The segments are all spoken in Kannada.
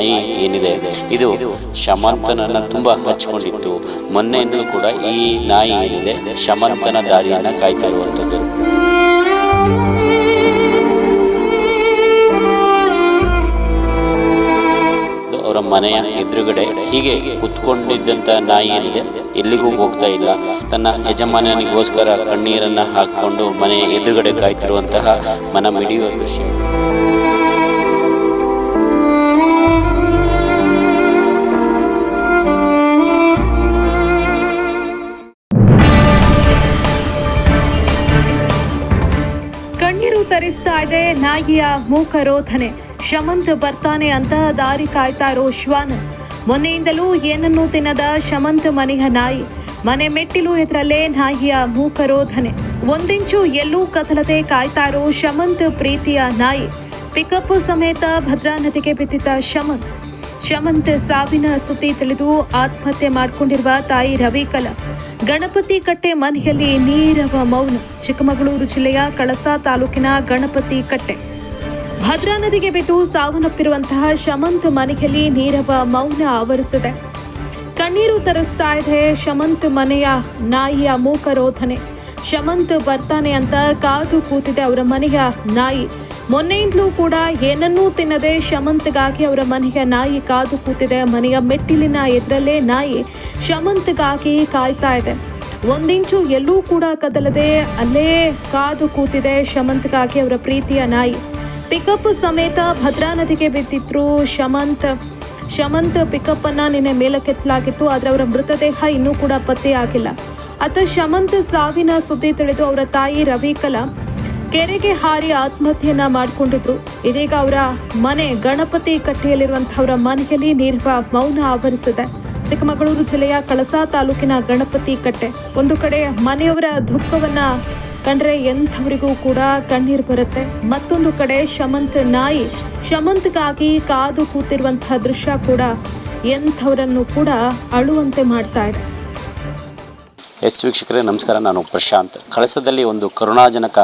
ನಾಯಿ ಏನಿದೆ? ಇದು ಶಮಂತನನ್ನ ತುಂಬಾ ಹಚ್ಕೊಂಡಿತ್ತು. ಮೊನ್ನೆಯಿಂದಲೂ ಕೂಡ ಈ ನಾಯಿ ಏನಿದೆ, ಶಮಂತನ ದಾರಿಯನ್ನ ಕಾಯ್ತಾ ಇರುವಂಥದ್ದು ಅವರ ಮನೆಯ ಎದುರುಗಡೆ ಹೀಗೆ ಕುತ್ಕೊಂಡಿದ್ದಂತ ನಾಯಿ ಏನಿದೆ, ಎಲ್ಲಿಗೂ ಹೋಗ್ತಾ ಇಲ್ಲ. ತನ್ನ ಯಜಮಾನನಿಗೋಸ್ಕರ ಕಣ್ಣೀರನ್ನ ಹಾಕಿಕೊಂಡು ಮನೆಯ ಎದುರುಗಡೆ ಕಾಯ್ತಿರುವಂತಹ ಮನ ಮಿಡಿಯುವ ದೃಶ್ಯ. ಕಣ್ಣೀರು ಇದೆ. ನಾಯಿಯ ಮೂಕರೋಧನೆ. ಶಮಂತ್ ಬರ್ತಾನೆ ಅಂತ ದಾರಿ ಕಾಯ್ತಾ ಇರೋ ಶ್ವಾನ. ಮೊನ್ನೆಯಿಂದಲೂ ಏನನ್ನೂ ತಿನ್ನದ ಶಮಂತ್ ಮನೆಯ ನಾಯಿ. ಮನೆ ಮೆಟ್ಟಿಲು ಎದುರಲ್ಲೇ ನಾಯಿಯ ಮೂಕರೋಧನೆ. ಒಂದಿಂಚು ಎಲ್ಲೂ ಕದಲದೆ ಕಾಯ್ತಾ ಇರೋ ಶಮಂತ್ ಪ್ರೀತಿಯ ನಾಯಿ. ಪಿಕಪ್ ಸಮೇತ ಭದ್ರಾ ನದಿಗೆ ಬಿದ್ದಿದ್ದ ಶಮಂತ್. ಶಮಂತ್ ಸಾವಿನ ಸುದ್ದಿ ತಿಳಿದು ಆತ್ಮಹತ್ಯೆ ಮಾಡಿಕೊಂಡಿರುವ ತಾಯಿ ರವಿಕಲ. ಗಣಪತಿ ಕಟ್ಟೆ ಮನೆಯಲ್ಲಿ ನೀರವ ಮೌನ. ಚಿಕ್ಕಮಗಳೂರು ಜಿಲ್ಲೆಯ ಕಳಸಾ ತಾಲೂಕಿನ ಗಣಪತಿ ಕಟ್ಟೆ. ಭದ್ರಾ ನದಿಗೆ ಬಿದ್ದು ಸಾವನ್ನಪ್ಪಿರುವಂತಹ ಶಮಂತ್ ಮನೆಯಲ್ಲಿ ನೀರವ ಮೌನ ಆವರಿಸಿದೆ. ಕಣ್ಣೀರು ತರಿಸ್ತಾ ಇದೆ ಶಮಂತ್ ಮನೆಯ ನಾಯಿಯ ಮೂಕರೋಧನೆ. ಶಮಂತ್ ಬರ್ತಾನೆ ಅಂತ ಕಾದು ಕೂತಿದೆ ಅವರ ಮನೆಯ ನಾಯಿ. ಮೊನ್ನೆಯಿಂದಲೂ ಕೂಡ ಏನನ್ನೂ ತಿನ್ನದೆ ಶಮಂತ್ಗಾಗಿ ಅವರ ಮನೆಯ ನಾಯಿ ಕಾದು ಕೂತಿದೆ. ಮನೆಯ ಮೆಟ್ಟಿಲಿನ ಎದುರಲ್ಲೇ ನಾಯಿ ಶಮಂತ್ಗಾಗಿ ಕಾಯ್ತಾ ಇದೆ. ಒಂದಿಂಚು ಎಲ್ಲೂ ಕೂಡ ಕದಲದೆ ಅಲ್ಲೇ ಕಾದು ಕೂತಿದೆ ಶಮಂತ್ಗಾಗಿ ಅವರ ಪ್ರೀತಿಯ ನಾಯಿ. ಪಿಕಪ್ ಸಮೇತ ಭದ್ರಾ ನದಿಗೆ ಬಿದ್ದಿದ್ರು ಶಮಂತ್. ಶಮಂತ್ ಪಿಕಪ್ ಅನ್ನ ನಿನ್ನೆ ಮೇಲಕ್ಕೆತ್ತಲಾಗಿತ್ತು, ಆದರೆ ಅವರ ಮೃತದೇಹ ಇನ್ನೂ ಕೂಡ ಪತ್ತೆಯಾಗಿಲ್ಲ. ಅತ ಶಮಂತ್ ಸಾವಿನ ಸುದ್ದಿ ತಿಳಿದು ಅವರ ತಾಯಿ ರವಿಕಲಾ ಕೆರೆಗೆ ಹಾರಿ ಆತ್ಮಹತ್ಯೆಯನ್ನ ಮಾಡಿಕೊಂಡಿದ್ರು. ಇದೀಗ ಅವರ ಮನೆ ಗಣಪತಿ ಕಟ್ಟೆಯಲ್ಲಿರುವಂತಹವರ ಮನೆಯಲ್ಲಿ ನೀರುವ ಮೌನ ಆವರಿಸಿದೆ. ಚಿಕ್ಕಮಗಳೂರು ಜಿಲ್ಲೆಯ ಕಳಸಾ ತಾಲೂಕಿನ ಗಣಪತಿ ಕಟ್ಟೆ. ಒಂದು ಕಡೆ ಮನೆಯವರ ದುಃಖವನ್ನ ಕಂಡ್ರೆ ಎಂಥವರಿಗೂ ಕೂಡ ಕಣ್ಣೀರು ಬರುತ್ತೆ. ಮತ್ತೊಂದು ಕಡೆ ಶಮಂತ್ ನಾಯಿ, ಶಮಂತ್ಗಾಗಿ ಕಾದು ಕೂತಿರುವಂತಹ ದೃಶ್ಯ ಕೂಡ ಎಂಥವರನ್ನು ಕೂಡ ಅಳುವಂತೆ ಮಾಡ್ತಾ ಇದೆ. ಎಸ್ ವೀಕ್ಷಕರೇ, ನಮಸ್ಕಾರ. ನಾನು ಪ್ರಶಾಂತ್. ಕಳಸದಲ್ಲಿ ಒಂದು ಕರುಣಾಜನಕ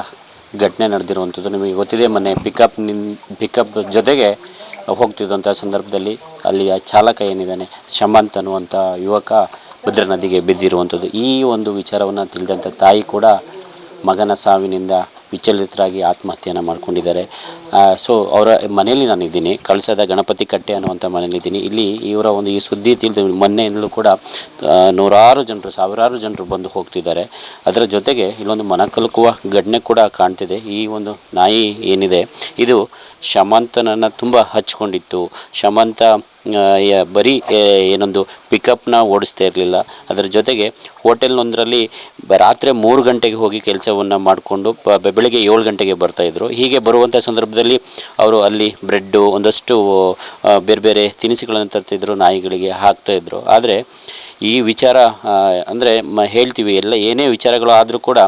ಘಟನೆ ನಡೆದಿರುವಂಥದ್ದು ನಿಮಗೆ ಗೊತ್ತಿದೆ, ಮೊನ್ನೆ ಪಿಕಪ್ ನಿನ್ ಪಿಕಪ್ ಜೊತೆಗೆ ಹೋಗ್ತಿದ್ದಂಥ ಸಂದರ್ಭದಲ್ಲಿ ಅಲ್ಲಿಯ ಚಾಲಕ ಏನಿದ್ದಾನೆ, ಶಮಂತ್ ಅನ್ನುವಂಥ ಯುವಕ ಭದ್ರಾ ನದಿಗೆ ಬಿದ್ದಿರುವಂಥದ್ದು. ಈ ಒಂದು ವಿಚಾರವನ್ನು ತಿಳಿದಂಥ ತಾಯಿ ಕೂಡ ಮಗನ ಸಾವಿನಿಂದ ವಿಚಲಿತರಾಗಿ ಆತ್ಮಹತ್ಯೆಯನ್ನು ಮಾಡ್ಕೊಂಡಿದ್ದಾರೆ. ಸೊ ಅವರ ಮನೆಯಲ್ಲಿ ನಾನು ಇದ್ದೀನಿ ಕಳಸದ ಗಣಪತಿ ಕಟ್ಟೆ ಅನ್ನುವಂಥ ಮನೆಯಲ್ಲಿದ್ದೀನಿ ಇಲ್ಲಿ ಇವರ ಒಂದು ಈ ಸುದ್ದಿ ತಿಳಿದು ಮೊನ್ನೆಯಿಂದಲೂ ಕೂಡ ನೂರಾರು ಜನರು, ಸಾವಿರಾರು ಜನರು ಬಂದು ಹೋಗ್ತಿದ್ದಾರೆ. ಅದರ ಜೊತೆಗೆ ಇಲ್ಲೊಂದು ಮನಕಲುಕುವ ಘಟನೆ ಕೂಡ ಕಾಣ್ತಿದೆ. ಈ ಒಂದು ನಾಯಿ ಏನಿದೆ, ಇದು ಶಮಂತನನ್ನು ತುಂಬ ಹಚ್ಕೊಂಡಿತ್ತು. ಶಮಂತ ಬರೀ ಏನೊಂದು ಪಿಕಪ್ನ ಓಡಿಸ್ತಾ ಇರಲಿಲ್ಲ. ಅದರ ಜೊತೆಗೆ ಹೋಟೆಲ್ನೊಂದರಲ್ಲಿ ರಾತ್ರಿ ಮೂರು ಗಂಟೆಗೆ ಹೋಗಿ ಕೆಲಸವನ್ನು ಮಾಡಿಕೊಂಡು ಬೆಳಗ್ಗೆ ಏಳು ಗಂಟೆಗೆ ಬರ್ತಾಯಿದ್ರು ಹೀಗೆ ಬರುವಂಥ ಸಂದರ್ಭದಲ್ಲಿ ಅವರು ಅಲ್ಲಿ ಬ್ರೆಡ್ಡು, ಒಂದಷ್ಟು ಬೇರೆ ಬೇರೆ ತಿನಿಸುಗಳನ್ನು ತರ್ತಿದ್ರು, ನಾಯಿಗಳಿಗೆ ಹಾಕ್ತಾಯಿದ್ರು ಆದರೆ ಈ ವಿಚಾರ ಅಂದರೆ ಮ, ಹೇಳ್ತೀವಿ, ಎಲ್ಲ ಏನೇ ವಿಚಾರಗಳು ಆದರೂ ಕೂಡ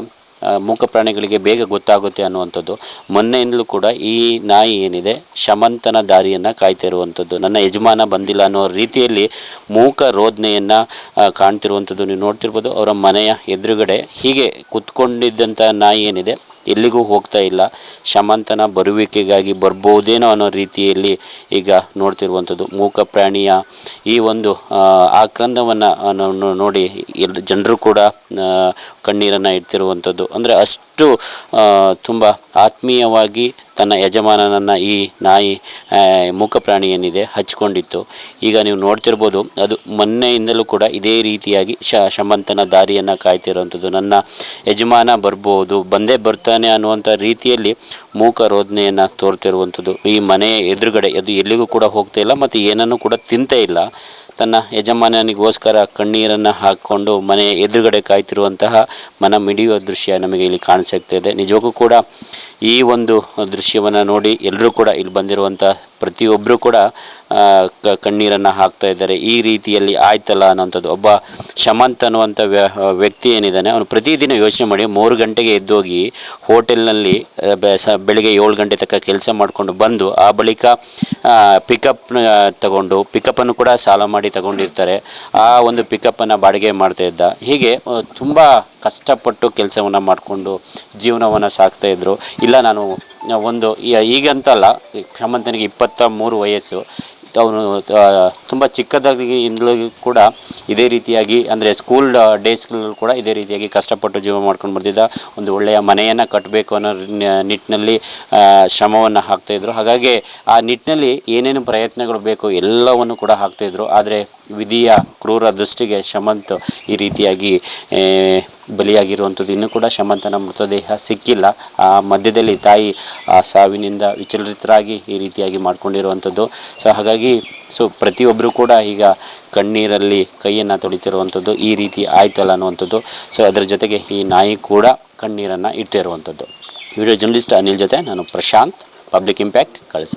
ಮೂಕ ಪ್ರಾಣಿಗಳಿಗೆ ಬೇಗ ಗೊತ್ತಾಗುತ್ತೆ ಅನ್ನುವಂಥದ್ದು. ಮೊನ್ನೆಯಿಂದಲೂ ಕೂಡ ಈ ನಾಯಿ ಏನಿದೆ, ಶಮಂತನ ದಾರಿಯನ್ನು ಕಾಯ್ತಾ ಇರುವಂಥದ್ದು. ನನ್ನ ಯಜಮಾನ ಬಂದಿಲ್ಲ ಅನ್ನೋ ರೀತಿಯಲ್ಲಿ ಮೂಕ ರೋದನೆಯನ್ನು ಕಾಣ್ತಿರುವಂಥದ್ದು ನೀವು ನೋಡ್ತಿರ್ಬೋದು. ಅವರ ಮನೆಯ ಎದುರುಗಡೆ ಹೀಗೆ ಕುತ್ಕೊಂಡಿದ್ದಂಥ ನಾಯಿ ಏನಿದೆ ಎಲ್ಲಿಗೂ ಹೋಗ್ತಾ ಇಲ್ಲ. ಶಮಂತನ ಬರುವಿಕೆಗಾಗಿ ಬರ್ಬೋದೇನೋ ಅನ್ನೋ ರೀತಿಯಲ್ಲಿ ಈಗ ನೋಡ್ತಿರುವಂಥದ್ದು. ಮೂಕ ಪ್ರಾಣಿಯ ಈ ಒಂದು ಆಕ್ರಂದವನ್ನು ನೋಡಿ ಎಲ್ಲ ಜನರು ಕೂಡ ಕಣ್ಣೀರನ್ನು ಇಡ್ತಿರುವಂಥದ್ದು. ಅಂದರೆ ಅಷ್ಟು ಆ, ತುಂಬ ಆತ್ಮೀಯವಾಗಿ ತನ್ನ ಯಜಮಾನನನ್ನು ಈ ನಾಯಿ ಮೂಕ ಪ್ರಾಣಿ ಏನಿದೆ ಹಚ್ಕೊಂಡಿತ್ತು. ಈಗ ನೀವು ನೋಡ್ತಿರ್ಬೋದು ಅದು ಮೊನ್ನೆಯಿಂದಲೂ ಕೂಡ ಇದೇ ರೀತಿಯಾಗಿ ಶ ಶಮಂತನ ದಾರಿಯನ್ನು ಕಾಯ್ತಿರುವಂಥದ್ದು. ನನ್ನ ಯಜಮಾನ ಬರ್ಬೋದು ಬಂದೇ ಬರ್ತಾನೆ ಅನ್ನುವಂಥ ರೀತಿಯಲ್ಲಿ ಮೂಕ ರೋಧನೆಯನ್ನು ತೋರ್ತಿರುವಂಥದ್ದು. ಈ ಮನೆಯ ಎದುರುಗಡೆ ಅದು ಎಲ್ಲಿಗೂ ಕೂಡ ಹೋಗ್ತಾ ಇಲ್ಲ ಮತ್ತು ಏನನ್ನು ಕೂಡ ತಿಂತೇ ಇಲ್ಲ. ತನ್ನ ಯಜಮಾನನಿಗೋಸ್ಕರ ಕಣ್ಣೀರನ್ನು ಹಾಕ್ಕೊಂಡು ಮನೆಯ ಎದುರುಗಡೆ ಕಾಯ್ತಿರುವಂತಹ ಮನ ಮಿಡಿಯುವ ದೃಶ್ಯ ನಮಗೆ ಇಲ್ಲಿ ಕಾಣಿಸ್ತಾ ಇದೆ ನಿಜಕ್ಕೂ ಕೂಡ ಈ ಒಂದು ದೃಶ್ಯವನ್ನು ನೋಡಿ ಎಲ್ಲರೂ ಕೂಡ ಇಲ್ಲಿ ಬಂದಿರುವಂಥ ಪ್ರತಿಯೊಬ್ಬರು ಕೂಡ ಕಣ್ಣೀರನ್ನು ಹಾಕ್ತಾ ಇದ್ದಾರೆ. ಈ ರೀತಿಯಲ್ಲಿ ಆಯ್ತಲ್ಲ ಅನ್ನೋಂಥದ್ದು ಒಬ್ಬ ಶಮಂತ್ ಅನ್ನುವಂಥ ವ್ಯ- ವ್ಯಕ್ತಿ ಏನಿದ್ದಾನೆ, ಅವನು ಪ್ರತಿದಿನ ಯೋಚನೆ ಮಾಡಿ ಮೂರು ಗಂಟೆಗೆ ಎದ್ದೋಗಿ ಹೋಟೆಲ್ನಲ್ಲಿ ಬೆಳಿಗ್ಗೆ ಏಳು ಗಂಟೆ ತನಕ ಕೆಲಸ ಮಾಡಿಕೊಂಡು ಬಂದು, ಆ ಬಳಿಕ ಪಿಕಪ್ ತಗೊಂಡು ಪಿಕಪ್ಪನ್ನು ಕೂಡ ಸಾಲ ಮಾಡಿ ತಗೊಂಡಿರ್ತಾರೆ. ಆ ಒಂದು ಪಿಕಪ್ಪನ್ನು ಬಾಡಿಗೆ ಮಾಡ್ತಾ ಇದ್ದ. ಹೀಗೆ ತುಂಬ ಕಷ್ಟಪಟ್ಟು ಕೆಲಸವನ್ನು ಮಾಡಿಕೊಂಡು ಜೀವನವನ್ನು ಸಾಕ್ತಾ ಇದ್ದರು ಇಲ್ಲ, ನಾನು ಒಂದು ಈಗಂತಲ್ಲ ಶಮಂತನಿಗೆ ಇಪ್ಪತ್ತ ಮೂರು ವಯಸ್ಸು. ಅವನು ತುಂಬ ಚಿಕ್ಕದಾಗಿಂದಲೂ ಕೂಡ ಇದೇ ರೀತಿಯಾಗಿ, ಅಂದರೆ ಸ್ಕೂಲ್ ಡೇಸ್ಗಳಲ್ಲೂ ಕೂಡ ಇದೇ ರೀತಿಯಾಗಿ ಕಷ್ಟಪಟ್ಟು ಜೀವ ಮಾಡ್ಕೊಂಡು ಬರ್ತಿದ್ದ ಒಂದು ಒಳ್ಳೆಯ ಮನೆಯನ್ನು ಕಟ್ಟಬೇಕು ಅನ್ನೋ ನಿಟ್ಟಿನಲ್ಲಿ ಶ್ರಮವನ್ನು ಹಾಕ್ತಾಯಿದ್ರು ಹಾಗಾಗಿ ಆ ನಿಟ್ಟಿನಲ್ಲಿ ಏನೇನು ಪ್ರಯತ್ನಗಳು ಬೇಕು ಎಲ್ಲವನ್ನು ಕೂಡ ಹಾಕ್ತಾಯಿದ್ರು ಆದರೆ ವಿಧಿಯ, ಕ್ರೂರ ದೃಷ್ಟಿಗೆ ಶಮಂತ್ ಈ ರೀತಿಯಾಗಿ ಬಲಿಯಾಗಿರುವಂಥದ್ದು. ಇನ್ನೂ ಕೂಡ ಶಮಂತನ ಮೃತದೇಹ ಸಿಕ್ಕಿಲ್ಲ. ಆ ಮಧ್ಯದಲ್ಲಿ ತಾಯಿ, ಆ ಸಾವಿನಿಂದ ವಿಚಲಿತರಾಗಿ ಈ ರೀತಿಯಾಗಿ ಮಾಡಿಕೊಂಡಿರುವಂಥದ್ದು. ಸೊ ಹಾಗಾಗಿ ಸೊ ಪ್ರತಿಯೊಬ್ಬರು ಕೂಡ ಈಗ ಕಣ್ಣೀರಲ್ಲಿ ಕೈಯನ್ನು ತೊಳಿತಿರುವಂಥದ್ದು. ಈ ರೀತಿ ಆಯ್ತಲ್ಲ ಅನ್ನುವಂಥದ್ದು. ಸೊ ಅದರ ಜೊತೆಗೆ ಈ ನಾಯಿ ಕೂಡ ಕಣ್ಣೀರನ್ನು ಇಡ್ತಿರುವಂಥದ್ದು. ವಿಡಿಯೋ ಜರ್ನಲಿಸ್ಟ್ ಅನಿಲ್ ಜೊತೆ ನಾನು ಪ್ರಶಾಂತ್. ಪಬ್ಲಿಕ್ ಇಂಪ್ಯಾಕ್ಟ್ ಕಳಸ